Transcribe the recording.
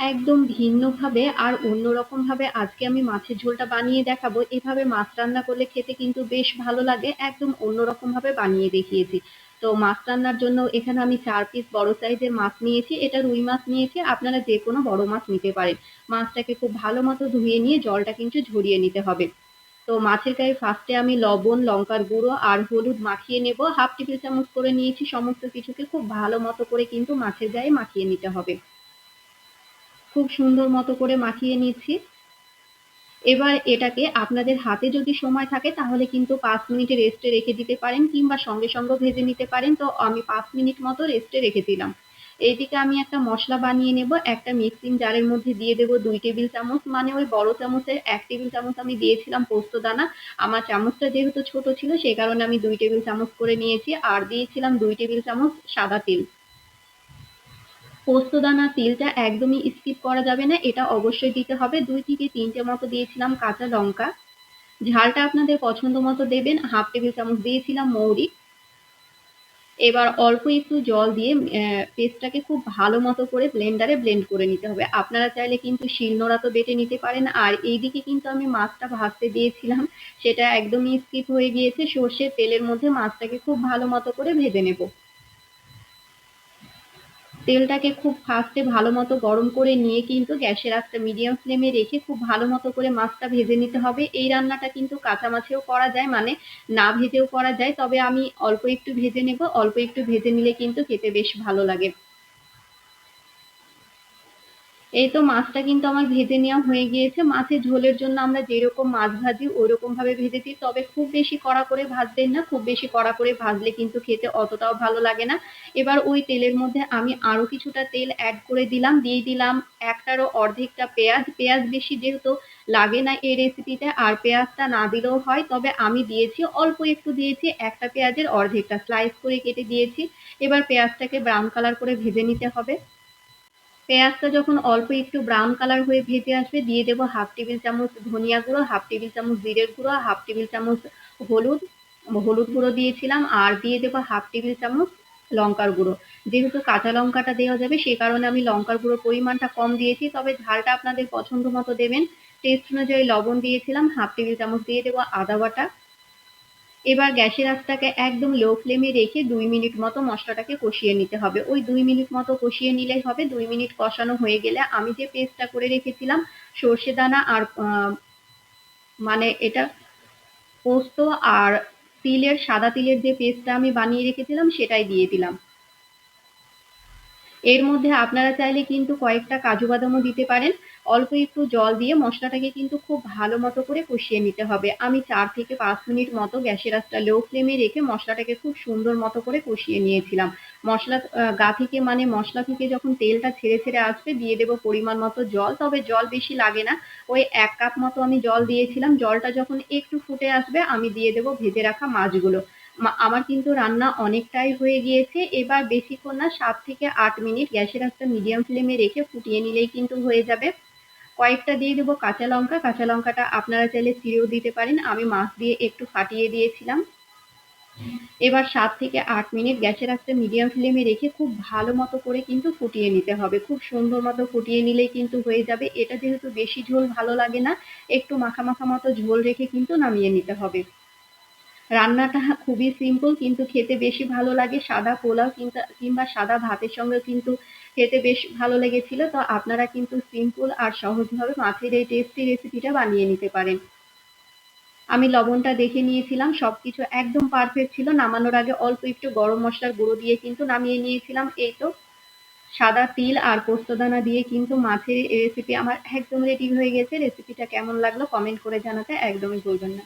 একদম ভিন্নভাবে আর অন্যরকমভাবে আজকে আমি মাছের ঝোলটা বানিয়ে দেখাবো। এভাবে মাছ রান্না করলে খেতে কিন্তু বেশ ভালো লাগে। একদম অন্যরকমভাবে বানিয়ে দেখিয়েছি। তো মাছ রান্নার জন্য এখানে আমি চার পিস বড় সাইজের মাছ নিয়েছি। এটা রুই মাছ নিয়েছি। আপনারা যেকোনো বড় মাছ নিতে পারেন। মাছটাকে খুব ভালো মতো ধুয়ে নিয়ে জলটা কিন্তু ঝরিয়ে নিতে হবে। তো মাছের গায়ে ফার্স্টে আমি লবণ, লঙ্কার গুঁড়ো আর হলুদ মাখিয়ে নেব। হাফ টেবিল চামচ করে নিয়েছি সমস্ত কিছুকে খুব ভালো মতো করে কিন্তু মাছের গায়ে মাখিয়ে নিতে হবে। খুব সুন্দর মতো করে মাখিয়ে নিচ্ছি। এবার এটাকে আপনাদের হাতে যদি সময় থাকে, তাহলে কিন্তু পাঁচ মিনিটে রেস্টে রেখে দিতে পারেন কিংবা সঙ্গে সঙ্গে ভেজে নিতে পারেন। তো আমি পাঁচ মিনিট মতো রেস্টে রেখে দিলাম। এইদিকে আমি একটা মশলা বানিয়ে নেব। একটা মিক্সিং জারের মধ্যে দিয়ে দেবো দুই টেবিল চামচ। মানে ওই বড় চামচের এক টেবিল চামচ আমি দিয়েছিলাম পোস্ত দানা। আমার চামচটা যেহেতু ছোট ছিল সেই কারণে আমি দুই টেবিল চামচ করে নিয়েছি। আর দিয়েছিলাম দুই টেবিল চামচ সাদা তেল। পোস্তদানা তেলটা একদমই স্কিপ করা যাবে না, এটা অবশ্যই দিতে হবে। দুই থেকে তিনটে মতো দিয়েছিলাম কাঁচা লঙ্কা। ঝালটা আপনাদের পছন্দ মতো দেবেন, হাফ টেবিল চামচ দিয়েছিলাম মৌরি। এবার অল্প একটু জল দিয়ে পেস্টটাকে খুব ভালো মতো করে ব্লেন্ডারে ব্লেন্ড করে নিতে হবে। আপনারা চাইলে কিন্তু শিলনোড়া তো বেটে নিতে পারেন, আর এইদিকে কিন্তু আমি মাছটা ভাজতে দিয়েছিলাম, সেটা একদমই স্কিপ হয়ে গিয়েছে। সর্ষের তেলের মধ্যে মাছটাকে খুব ভালো মতো করে ভেজে নেব। তেলটাকে খুব ফাস্টে ভালো মতো গরম করে নিয়ে কিন্তু গ্যাসের আঁচটা মিডিয়াম ফ্লেমে রেখে খুব ভালো মতো করে মাছটা ভেজে নিতে হবে। এই রান্নাটা কিন্তু কাঁচা মাছেও করা যায় মানে না ভেজেও করা যায়। তবে আমি অল্প একটু ভেজে নেব, অল্প একটু ভেজে নিলে কিন্তু খেতে বেশ ভালো লাগে। এই তো মাছটা কিন্তু আমার ভেজে নেওয়া হয়ে গিয়েছে। মাছের ঝোলের জন্য আমরা যেরকম মাছ ভাজি ওরকম ভাবে ভেজেছি। তবে খুব বেশি কড়া করে ভাজবেন না। খুব বেশি কড়া করে ভাজলে কিন্তু খেতে অতটাও ভালো লাগে না। এবার ওই তেলের মধ্যে আমি আরও কিছুটা তেল অ্যাড করে দিলাম। দিয়ে দিলাম একটারও অর্ধেকটা পেঁয়াজ। পেঁয়াজ বেশি যেহেতু লাগে না এই রেসিপিতে আর পেঁয়াজটা না দিলেও হয়। তবে আমি দিয়েছি, অল্প একটু দিয়েছি। একটা পেঁয়াজের অর্ধেকটা স্লাইস করে কেটে দিয়েছি। এবার পেঁয়াজটাকে ব্রাউন কালার করে ভেজে নিতে হবে। পেঁয়াজটা যখন অল্প একটু ব্রাউন কালার হয়ে ভেজে আসবে, দিয়ে দেবো হাফ টেবিল চামচ ধনিয়া গুঁড়ো হাফ টেবিল চামচ জিরের গুঁড়ো হাফ টেবিল চামচ হলুদ হলুদ গুঁড়ো দিয়েছিলাম, আর দিয়ে দেবো হাফ টেবিল চামচ লঙ্কার গুঁড়ো। যেহেতু কাঁচা লঙ্কাটা দেওয়া যাবে, সে কারণে আমি লঙ্কার গুঁড়োর পরিমাণটা কম দিয়েছি, তবে ঝালটা আপনাদের পছন্দ মতো দেবেন। টেস্ট অনুযায়ী লবণ দিয়েছিলাম হাফ টেবিল চামচ দিয়ে দেবো আদা বাটা। এবার গ্যাসের আঁচটাকে একদম লো ফ্লেমে রেখে দুই মিনিট মতো মশলাটাকে কষিয়ে নিতে হবে। ওই দুই মিনিট মতো কষিয়ে নিলেই হবে। দুই মিনিট কষানো হয়ে গেলে আমি যে পেস্টটা করে রেখেছিলাম, সর্ষে দানা আর মানে এটা পোস্ত আর তিলের, সাদা তিলের যে পেস্টটা আমি বানিয়ে রেখেছিলাম, সেটাই দিয়ে দিলাম। এর মধ্যে আপনারা চাইলে কিন্তু কয়েকটা কাজু বাদামও দিতে পারেন। অল্প একটু জল দিয়ে মশলাটাকে কিন্তু খুব ভালো মতো করে কষিয়ে নিতে হবে। আমি চার থেকে পাঁচ মিনিট মতো গ্যাসের আঁচটা লো ফ্লেমে রেখে মশলাটাকে খুব সুন্দর মতো করে কষিয়ে নিয়েছিলাম। মশলা গা থেকে মানে মশলা থেকে যখন তেলটা ছেড়ে ছেড়ে আসবে, দিয়ে দেবো পরিমাণ মতো জল, তবে জল বেশি লাগে না। ওই এক কাপ মতো আমি জল দিয়েছিলাম। জলটা যখন একটু ফুটে আসবে, আমি দিয়ে দেবো ভেজে রাখা মাছগুলো। আমার কিন্তু রান্না অনেকটাই হয়ে গিয়েছে। এবার বেশিক্ষণ না, সাত থেকে আট মিনিট গ্যাসের একটা মিডিয়াম ফ্লেমে রেখে ফুটিয়ে নিলেই কিন্তু হয়ে যাবে। কয়েকটা দিয়ে দেবো কাঁচা লঙ্কা। কাঁচা লঙ্কাটা আপনারা চাইলে চিড়েও দিতে পারেন। আমি মাছ দিয়ে একটু ফাটিয়ে দিয়েছিলাম। এবার সাত থেকে আট মিনিট গ্যাসের আঁচটা মিডিয়াম ফ্লেমে রেখে খুব ভালো মতো করে কিন্তু ফুটিয়ে নিতে হবে। খুব সুন্দর মতো ফুটিয়ে নিলেই কিন্তু হয়ে যাবে। এটা যেহেতু বেশি ঝোল ভালো লাগে না, একটু মাখা মাখা মতো ঝোল রেখে কিন্তু নামিয়ে নিতে হবে। রান্নাটা খুবই সিম্পল কিন্তু খেতে বেশি ভালো লাগে। সাদা পোলাও কিংবা সাদা ভাতের সঙ্গে কিন্তু খেতে বেশ ভালো লেগেছিল। তো আপনারা কিন্তু সিম্পল আর সহজভাবে মাছের এই টেস্টি রেসিপিটা বানিয়ে নিতে পারেন। আমি লবণটা দেখে নিয়েছিলাম সব কিছু একদম পারফেক্ট ছিল। নামানোর আগে অল্প একটু গরম মশলার গুঁড়ো দিয়ে কিন্তু নামিয়ে নিয়েছিলাম। এই তো সাদা তিল আর পোস্তদানা দিয়ে কিন্তু মাছের রেসিপি আমার একদম রেডি হয়ে গেছে। রেসিপিটা কেমন লাগল কমেন্ট করে জানাতে একদমই ভুলবেন না।